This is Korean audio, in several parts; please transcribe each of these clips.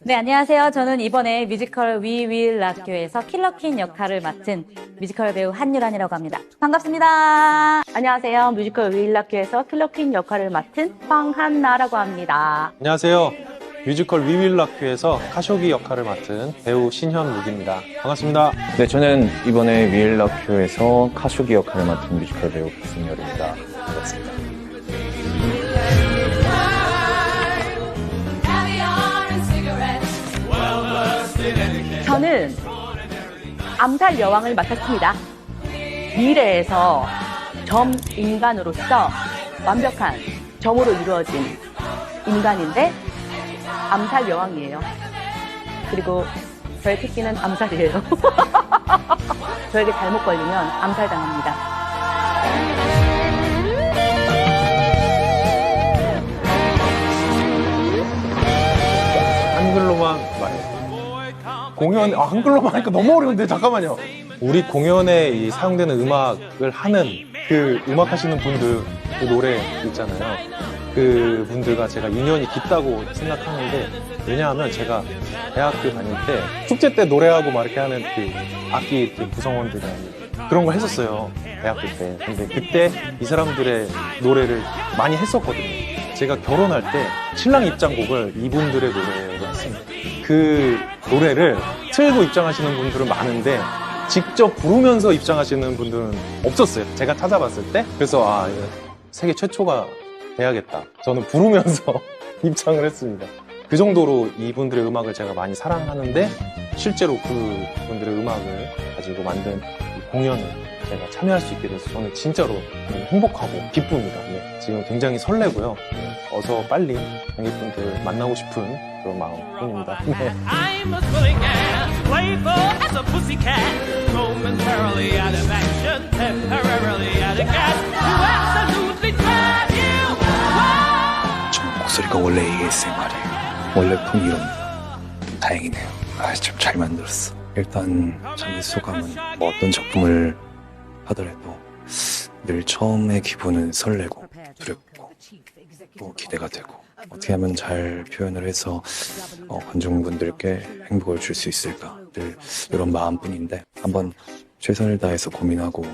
네, 안녕하세요. 저는 이번에 뮤지컬 We Will Rock You에서 킬러퀸 역할을 맡은 뮤지컬 배우 한유란이라고 합니다. 반갑습니다. 안녕하세요. 뮤지컬 We Will Rock You에서 킬러퀸 역할을 맡은 황한나라고 합니다. 안녕하세요. 뮤지컬 위윌라큐에서 카쇼기 역할을 맡은 배우 신현묵입니다. 반갑습니다. 네, 저는 이번에 위엘라큐에서 카쇼기 역할을 맡은 뮤지컬 배우 박승열입니다. 반갑습니다. 저는 암살 여왕을 맡았습니다. 미래에서 점 인간으로서 완벽한 점으로 이루어진 인간인데 암살 여왕이에요. 그리고 저의 특기는 암살이에요. 저에게 잘못 걸리면 암살당합니다. 공연, 아, 한글로만 하니까 너무 어려운데, 잠깐만요. 우리 공연에 이 사용되는 음악을 하는 그 음악 하시는 분들 그 노래 있잖아요. 그 분들과 제가 인연이 깊다고 생각하는데, 왜냐하면 제가 대학교 다닐 때 축제 때 노래하고 막 이렇게 하는 그 악기 이렇게 구성원들이 그런 걸 했었어요. 대학교 때. 근데 그때 이 사람들의 노래를 많이 했었거든요. 제가 결혼할 때 신랑 입장곡을 이분들의 노래로 했습니다. 그 노래를 틀고 입장하시는 분들은 많은데 직접 부르면서 입장하시는 분들은 없었어요. 제가 찾아봤을 때. 그래서 아, 세계 최초가 돼야겠다. 저는 부르면서 입장을 했습니다. 그 정도로 이분들의 음악을 제가 많이 사랑하는데 실제로 그분들의 음악을 가지고 만든 이 공연을 제가 참여할 수 있게 돼서 저는 진짜로 행복하고 기쁩니다. 네, 지금 굉장히 설레고요. 네, 어서 빨리 관객분들 만나고 싶은 그런 마음뿐입니다. 네. 저 목소리가 원래 ASMR이에요. 원래 톤 이런 다행이네요. 아, 참 잘 만들었어. 일단 저의 소감은 뭐 어떤 작품을 하더라도 늘 처음의 기분은 설레고 두렵고 또 기대가 되고 어떻게 하면 잘 표현을 해서 어, 관중분들께 행복을 줄 수 있을까 늘 이런 마음뿐인데 한번 최선을 다해서 고민하고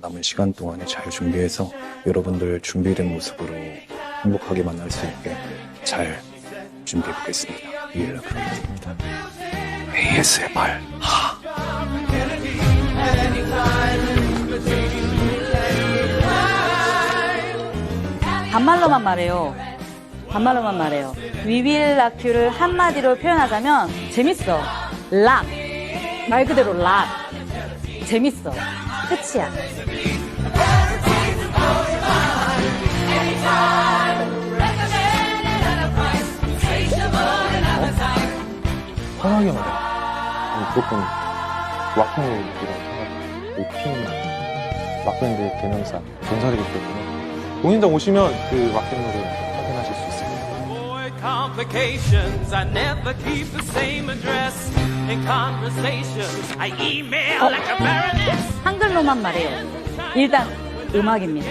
남은 시간 동안에 잘 준비해서 여러분들 준비된 모습으로 행복하게 만날 수 있게 잘 준비해 보겠습니다. 위엘라 크로입니다. ASMR. 반말로만 말해요. 반말로만 말해요. 위윌라큐를 한마디로 표현하자면 재밌어. 락. 말 그대로 락. 재밌어. 끝이야. 편하게 말해. 무조건 락앤롤이라고 생각해요. 이팀 락밴드의 대명사, 전설이기 때문에. 공연장 오시면 그 락앤롤을 확인하실 수 있습니다. Baroness. 한글로만 말해요. 일단 음악입니다.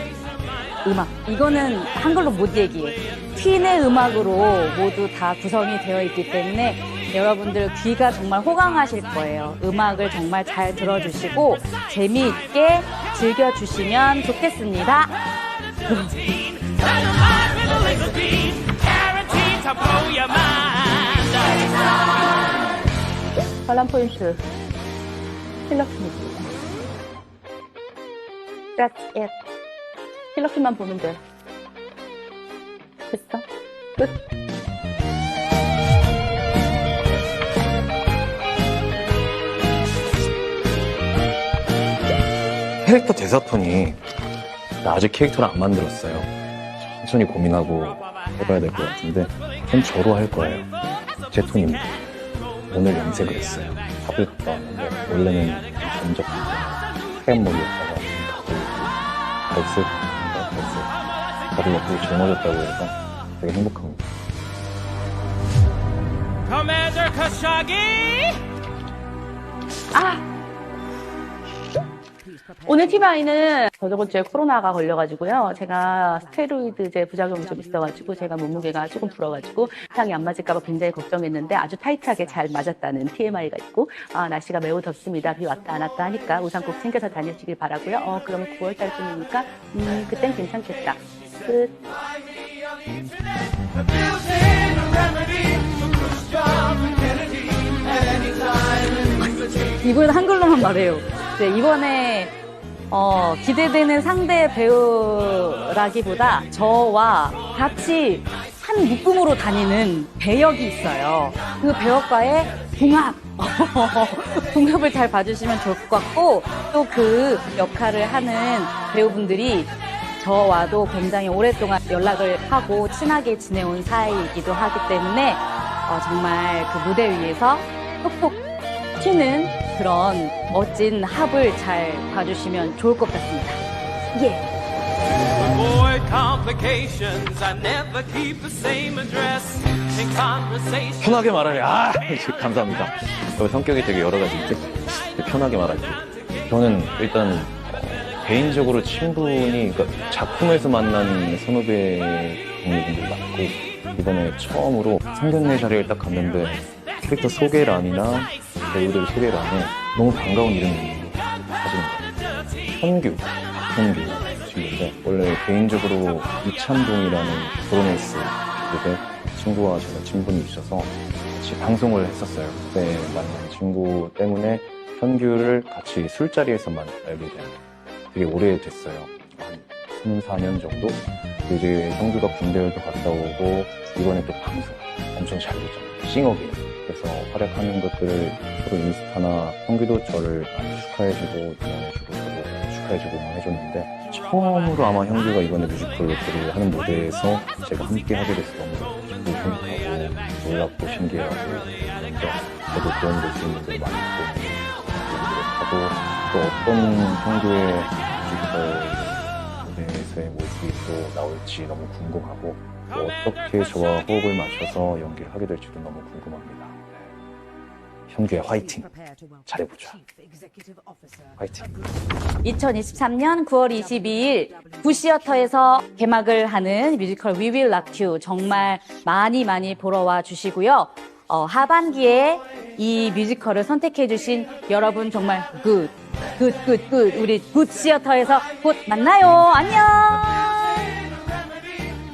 음악. 이거는 한글로 못 얘기해. 퀸의 음악으로 모두 다 구성이 되어 있기 때문에 여러분들 귀가 정말 호강하실 거예요. 음악을 정말 잘 들어주시고 재미있게 즐겨주시면 좋겠습니다. 관람 포인트 킬러킴입니다. That's it. 킬러킴만 보면 돼. 됐어? 끝. 캐릭터 대사 톤이 나 아직 캐릭터를 안 만들었어요. 천천히 고민하고 해봐야 될 것 같은데 전 저로 할 거예요. 제 톤입니다. 오늘 염색을 했어요. 탑을 갔다 왔는데 원래는 전적 하얀 머리였다가 가고 있고 갈색, 갈색 다들 예쁘게 젊어졌다고 해서 되게 행복합니다. Commander Khashoggi. 아! 오늘 TMI는 저저번 주에 코로나가 걸려가지고요. 제가 스테로이드제 부작용이 좀 있어가지고 제가 몸무게가 조금 불어가지고 향이 안 맞을까봐 굉장히 걱정했는데 아주 타이트하게 잘 맞았다는 TMI가 있고 아 날씨가 매우 덥습니다. 비 왔다 안 왔다 하니까 우산 꼭 챙겨서 다니시길 바라고요. 어 그러면 9월 달쯤이니까 음 그땐 괜찮겠다. 끝. 이분은 한글로만 말해요. 네, 이번에 어, 기대되는 상대 배우라기보다 저와 같이 한 묶음으로 다니는 배역이 있어요. 그 배역과의 궁합. 궁합을 잘 봐주시면 좋을 것 같고 또 그 역할을 하는 배우분들이 저와도 굉장히 오랫동안 연락을 하고 친하게 지내온 사이이기도 하기 때문에 어, 정말 그 무대 위에서 톡 톡 튀는 그런 멋진 합을 잘 봐주시면 좋을 것 같습니다. 예. Avoid complications. I never keep the same address. In conversation. 편하게 말하래. 아, 감사합니다. 저 성격이 되게 여러 가지 있지. 편하게 말할게요. 저는 일단 어, 개인적으로 친분이 그러니까 작품에서 만난 선후배 동료분들이 많고 이번에 처음으로 상견례 자리를 딱 갔는데 캐릭터 소개란이나 배우들 소개란에 너무 반가운 이름이 사진 현규, 현규 친구인데 원래 개인적으로 이찬동이라는 브로맨스 그룹의 친구와 제가 친분이 있어서 같이 방송을 했었어요. 그때 만난 친구 때문에 현규를 같이 술자리에서만 알게 된 되게 오래됐어요. 한 3, 4년 정도? 이제 현규가 군대에도 갔다 오고 이번에 또 방송 엄청 잘 되죠. 싱어게임. 그래서 활약하는 것들을 서로 인스타나 현규도 저를 많이 축하해주고 응원해주고 저도 축하해주고 응원해줬는데 처음으로 아마 현규가 이번에 뮤지컬을 하는 무대에서 제가 함께 하게 돼서 너무 기쁘고 행복하고 놀랍고 신기하고 저도 있는 걸 많이 하고 또 어떤 형규의 뮤지컬 무대에서의 모습이 또 나올지 너무 궁금하고 또 어떻게 저와 호흡을 맞춰서 연기를 하게 될지도 너무 궁금합니다. 네. 현규의 화이팅! 잘해보자. 화이팅! 2023년 9월 22일 구시어터에서 개막을 하는 뮤지컬 We Will Rock You 정말 많이 많이 보러 와 주시고요. 어, 하반기에 이 뮤지컬을 선택해 주신 여러분 정말 굿, 굿, 굿, 굿. 우리 굿 시어터에서 곧 만나요. 안녕.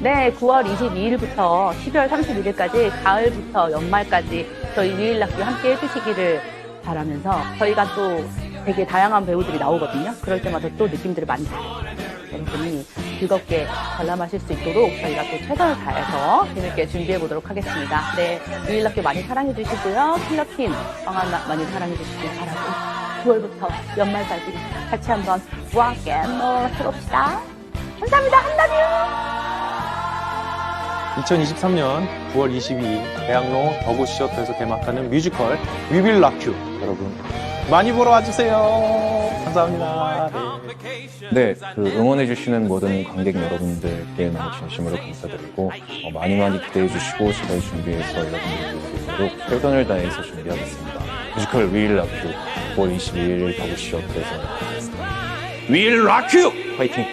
네, 9월 22일부터 12월 31일까지 가을부터 연말까지 저희 위일락교 함께 해주시기를 바라면서 저희가 또 되게 다양한 배우들이 나오거든요. 그럴 때마다 또 느낌들을 많이 달아요. 여러분이 즐겁게 관람하실 수 있도록 저희가 또 최선을 다해서 재밌게 준비해 보도록 하겠습니다. 네, 위일락교 많이 사랑해 주시고요. 킬러킨 방안 많이 사랑해 주시길 바라고 9월부터 연말까지 같이 한번 왕앤롤 해봅시다. 감사합니다. 한다뷰! 2023년 9월 22일 대학로 더구 시어터에서 개막하는 뮤지컬 Rock You 여러분 많이 보러 와주세요. 감사합니다. 네. 네, 그 응원해주시는 모든 관객 여러분들께 너무 진심으로 감사드리고 어, 많이 많이 기대해주시고 저희 준비해서 수 있도록 최선을 다해서 준비하겠습니다. 뮤지컬 Rock You 9월 22일 더구 시어터에서 Will Rock You! 화이팅!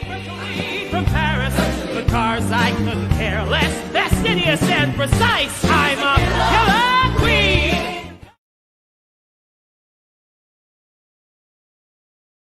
fastidious and precise. I'm a killer.